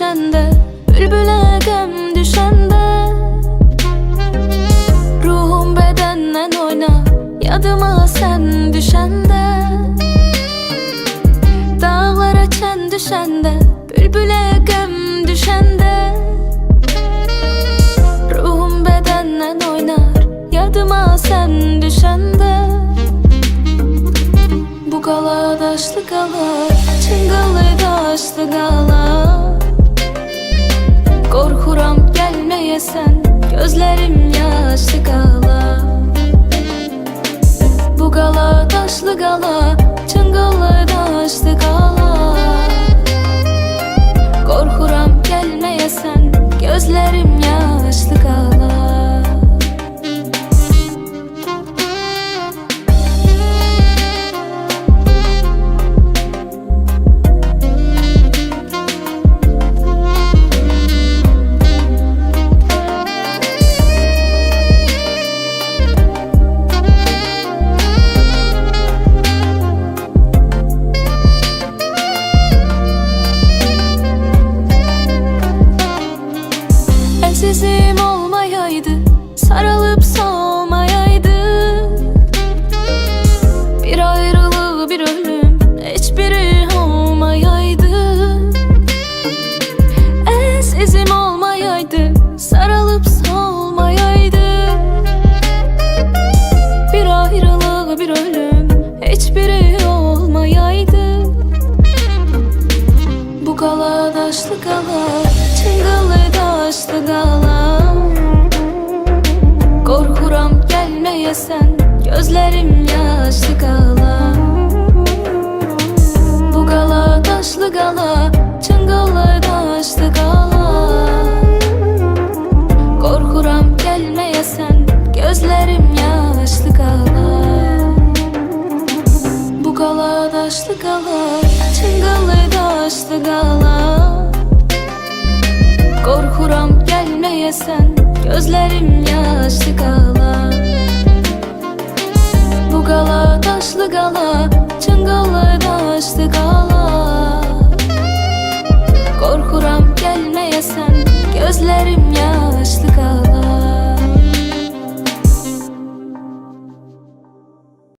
düşende Bülbüle gem düşende Ruhum bedenden oynar Yadıma sen düşende Dağlara çen düşende Bülbüle gem düşende Ruhum bedenden oynar Yadıma sen düşende Bu gala daşlı gala Çıngalı daşlı gala gelmeyesen Gözlerim yaşlı gala. Bu gala daşlı gala Çıngalı daşlı gala sensizim ol bu gala daşlı gala Çıngalı daşlı gala Korkuram gelmeyesen Gözlerim yaşlı gala Bu gala daşlı gala Çıngalı daşlı gala Korkuram gelmeyesen Gözlerim yaşlı daşlı gala Çıngalı daşlı gala Korkuram gelmeyesen Gözlerim yaşlı gala Bu gala daşlı gala Çıngalı daşlı gala